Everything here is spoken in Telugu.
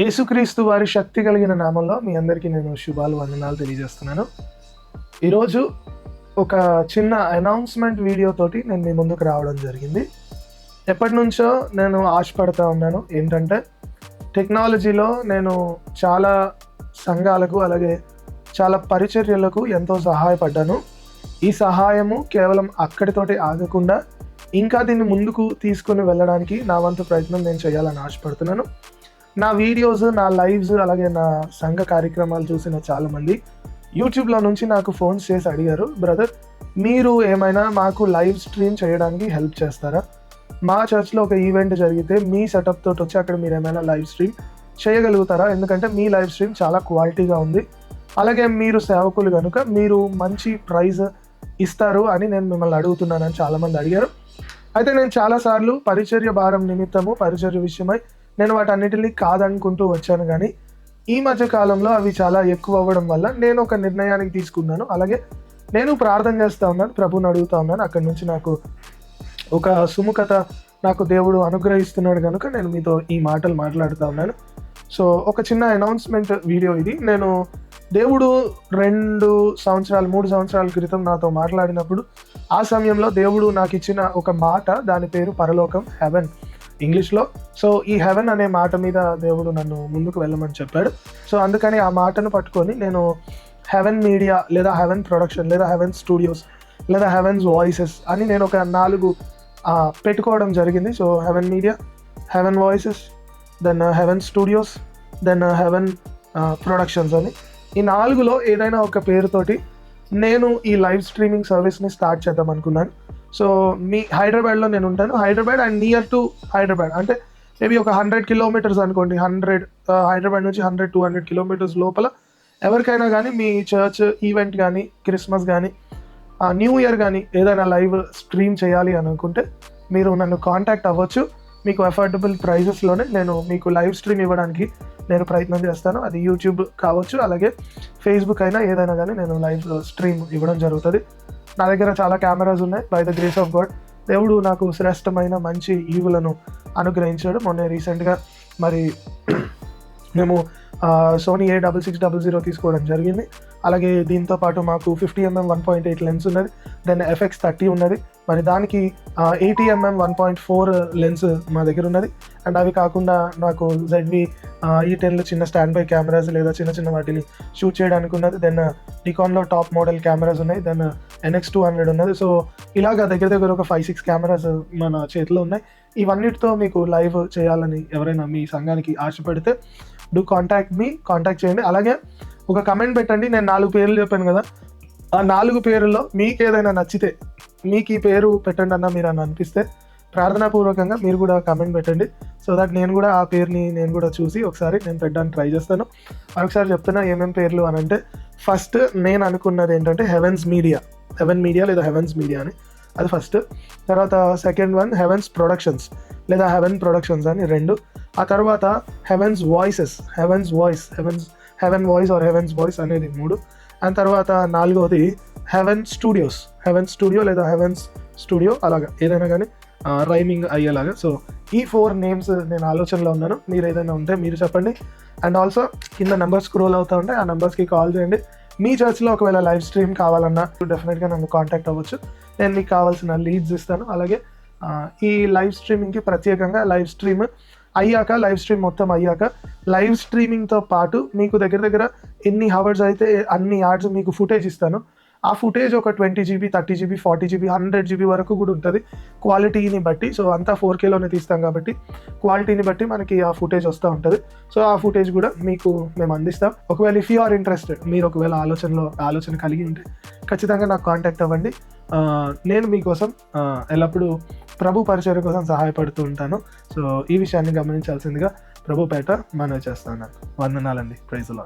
యేసుక్రీస్తు వారి శక్తి కలిగిన నామంలో మీ అందరికీ నేను శుభాలు వందనాలు తెలియజేస్తున్నాను. ఈరోజు ఒక చిన్న అనౌన్స్మెంట్ వీడియోతోటి నేను మీ ముందుకు రావడం జరిగింది. ఎప్పటి నుంచో నేను ఆశపడతా ఉన్నాను. ఏంటంటే టెక్నాలజీలో నేను చాలా సంఘాలకు అలాగే చాలా పరిచర్యలకు ఎంతో సహాయపడ్డాను. ఈ సహాయము కేవలం అక్కడితోటి ఆగకుండా ఇంకా దీన్ని ముందుకు తీసుకుని వెళ్ళడానికి నా వంతు ప్రయత్నం నేను చేయాలని ఆశపడుతున్నాను. నా వీడియోస్ నా లైవ్స్ అలాగే నా సంఘ కార్యక్రమాలు చూసిన చాలామంది యూట్యూబ్లో నుంచి నాకు ఫోన్స్ చేసి అడిగారు బ్రదర్ మీరు ఏమైనా మాకు లైవ్ స్ట్రీమ్ చేయడానికి హెల్ప్ చేస్తారా? మా చర్చ్లో ఒక ఈవెంట్ జరిగితే మీ సెటప్ తోటి వచ్చి అక్కడ మీరు ఏమైనా లైవ్ స్ట్రీమ్ చేయగలుగుతారా? ఎందుకంటే మీ లైవ్ స్ట్రీమ్ చాలా క్వాలిటీగా ఉంది. అలాగే మీరు సేవకులు కనుక మీరు మంచి ప్రైజ్ ఇస్తారు అని నేను మిమ్మల్ని అడుగుతున్నానని చాలామంది అడిగారు. అయితే నేను చాలాసార్లు పరిచర్య భారం నిమిత్తము పరిచర్య విషయమై నేను వాటన్నిటిని కాదనుకుంటూ వచ్చాను కానీ ఈ మధ్య కాలంలో అవి చాలా ఎక్కువ అవ్వడం వల్ల నేను ఒక నిర్ణయానికి తీసుకున్నాను. అలాగే నేను ప్రార్థన చేస్తూ ఉన్నాను ప్రభుని అడుగుతా ఉన్నాను. అక్కడి నుంచి నాకు ఒక సుముఖత నాకు దేవుడు అనుగ్రహిస్తున్నాడు కనుక నేను మీతో ఈ మాటలు మాట్లాడుతూ ఉన్నాను. సో ఒక చిన్న అనౌన్స్మెంట్ వీడియో ఇది. నేను దేవుడు రెండు సంవత్సరాలు మూడు సంవత్సరాల క్రితం నాతో మాట్లాడినప్పుడు ఆ సమయంలో దేవుడు నాకు ఇచ్చిన ఒక మాట దాని పేరు పరలోకం హెవెన్. ఇంగ్లీష్లో సో ఈ హెవెన్ అనే మాట మీద దేవుడు నన్ను ముందుకు వెళ్ళమని చెప్పాడు. సో అందుకని ఆ మాటను పట్టుకొని నేను హెవెన్ మీడియా లేదా హెవెన్ ప్రొడక్షన్ లేదా హెవెన్ స్టూడియోస్ లేదా హెవెన్స్ వాయిసెస్ అని నేను ఒక నాలుగు పెట్టుకోవడం జరిగింది. So heaven media heaven voices then heaven studios then heaven productions అని. ఈ నాలుగులో ఏదైనా ఒక పేరుతోటి నేను ఈ లైవ్ స్ట్రీమింగ్ సర్వీస్ని స్టార్ట్ చేద్దాం అనుకున్నాను. సో మీ హైదరాబాద్లో నేను ఉంటాను. Hyderabad and near to Hyderabad. అంటే మేబీ ఒక హండ్రెడ్ కిలోమీటర్స్ అనుకోండి. హండ్రెడ్ హైదరాబాద్ నుంచి హండ్రెడ్ టూ హండ్రెడ్ కిలోమీటర్స్ లోపల ఎవరికైనా కానీ మీ చర్చ్ ఈవెంట్ కానీ క్రిస్మస్ కానీ న్యూ ఇయర్ కానీ ఏదైనా లైవ్ స్ట్రీమ్ చేయాలి అనుకుంటే మీరు నన్ను కాంటాక్ట్ అవ్వచ్చు. మీకు అఫోర్డబుల్ ప్రైజెస్లోనే నేను మీకు లైవ్ స్ట్రీమ్ ఇవ్వడానికి నేను ప్రయత్నం చేస్తాను. అది యూట్యూబ్ కావచ్చు అలాగే ఫేస్బుక్ అయినా ఏదైనా కానీ నేను లైవ్ స్ట్రీమ్ ఇవ్వడం జరుగుతుంది. నా దగ్గర చాలా కెమెరాస్ ఉన్నాయి. By the grace of God దేవుడు నాకు శ్రేష్టమైన మంచి ఈవులను అనుగ్రహించాడు. మొన్న రీసెంట్గా మరి మేము Sony A double six double zero తీసుకోవడం జరిగింది. అలాగే దీంతో పాటు మాకు fifty MM one point eight lens ఉన్నది. దెన్ ఎఫ్ఎక్స్ థర్టీ ఉన్నది. మరి దానికి eighty MM one point four lens మా దగ్గర ఉన్నది. అండ్ అవి కాకుండా నాకు జెడ్వి ఈ టెన్లో చిన్న స్టాండ్ బై కెమెరాస్ లేదా చిన్న చిన్న వాటిని షూట్ చేయడానికి ఉన్నది. దెన్ నికాన్లో టాప్ మోడల్ కెమెరాస్ ఉన్నాయి. దెన్ ఎన్ఎక్స్ టూ హండ్రెడ్ ఉన్నది. సో ఇలాగ దగ్గర దగ్గర ఒక ఫైవ్ సిక్స్ కెమెరాస్ మన చేతిలో ఉన్నాయి. ఇవన్నిటితో మీకు లైవ్ చేయాలని ఎవరైనా మీ సంఘానికి ఆశపడితే డూ కాంటాక్ట్ మీ కాంటాక్ట్ చేయండి. అలాగే ఒక కమెంట్ పెట్టండి. నేను నాలుగు పేర్లు చెప్పాను కదా. ఆ నాలుగు పేర్లలో మీకు ఏదైనా నచ్చితే మీకు ఈ పేరు పెట్టండి అన్న మీరు అని అనిపిస్తే ప్రార్థనాపూర్వకంగా మీరు కూడా కమెంట్ పెట్టండి. సో దట్ నేను కూడా ఆ పేరుని నేను కూడా చూసి ఒకసారి నేను పెట్టడానికి ట్రై చేస్తాను. మరొకసారి చెప్తున్నా ఏమేమి పేర్లు అని అంటే ఫస్ట్ నేను అనుకున్నది ఏంటంటే హెవెన్స్ మీడియా హెవెన్ మీడియా లేదా హెవెన్స్ మీడియా అని. అది ఫస్ట్ తర్వాత సెకండ్ వన్ హెవెన్స్ ప్రొడక్షన్స్ లేదా హెవెన్ ప్రొడక్షన్స్ అని రెండు. ఆ తర్వాత heavens voices heavens voice heavens heaven voice or heavens voice అనేది మూడు. అండ్ తర్వాత నాలుగవది హెవెన్ స్టూడియోస్ హెవెన్ స్టూడియో లేదా హెవెన్స్ స్టూడియో అలాగా. ఏదైనా కానీ రైమింగ్ అయ్యేలాగా. సో ఈ ఫోర్ నేమ్స్ నేను ఆలోచనలో ఉన్నాను. మీరు ఏదైనా ఉంటే మీరు చెప్పండి. అండ్ ఆల్సో కింద నెంబర్స్ స్క్రోల్ అవుతూ ఉంటే ఆ నెంబర్స్కి కాల్ చేయండి. మీ చర్చ్లో ఒకవేళ లైవ్ స్ట్రీమ్ కావాలన్నా డెఫినెట్గా నన్ను కాంటాక్ట్ అవ్వచ్చు. నేను మీకు కావాల్సిన లీడ్స్ ఇస్తాను. అలాగే ఈ లైవ్ స్ట్రీమింగ్కి ప్రత్యేకంగా లైవ్ స్ట్రీమ్ అయ్యాక లైవ్ స్ట్రీమ్ మొత్తం అయ్యాక లైవ్ స్ట్రీమింగ్తో పాటు మీకు దగ్గర దగ్గర ఎన్ని హవర్స్ అయితే అన్ని యాడ్స్ మీకు ఫుటేజ్ ఇస్తాను. ఆ ఫుటేజ్ ఒక twenty GB thirty GB forty GB hundred GB వరకు కూడా ఉంటుంది. క్వాలిటీని బట్టి సో అంతా ఫోర్ కేలోనే తీస్తాం కాబట్టి క్వాలిటీని బట్టి మనకి ఆ ఫుటేజ్ వస్తూ ఉంటుంది. సో ఆ ఫుటేజ్ కూడా మీకు మేము అందిస్తాం. ఒకవేళ ఇఫ్ యూ ఆర్ ఇంట్రెస్టెడ్ మీరు ఒకవేళ ఆలోచనలో ఆలోచన కలిగి ఉంటే ఖచ్చితంగా నాకు కాంటాక్ట్ అవ్వండి. నేను మీకోసం ఎల్లప్పుడూ ప్రభు పరిచయం కోసం సహాయపడుతూ ఉంటాను. సో ఈ విషయాన్ని గమనించాల్సిందిగా ప్రభు పేట మనవి చేస్తాను. నాకు వందనాలండి ప్రైజ్లో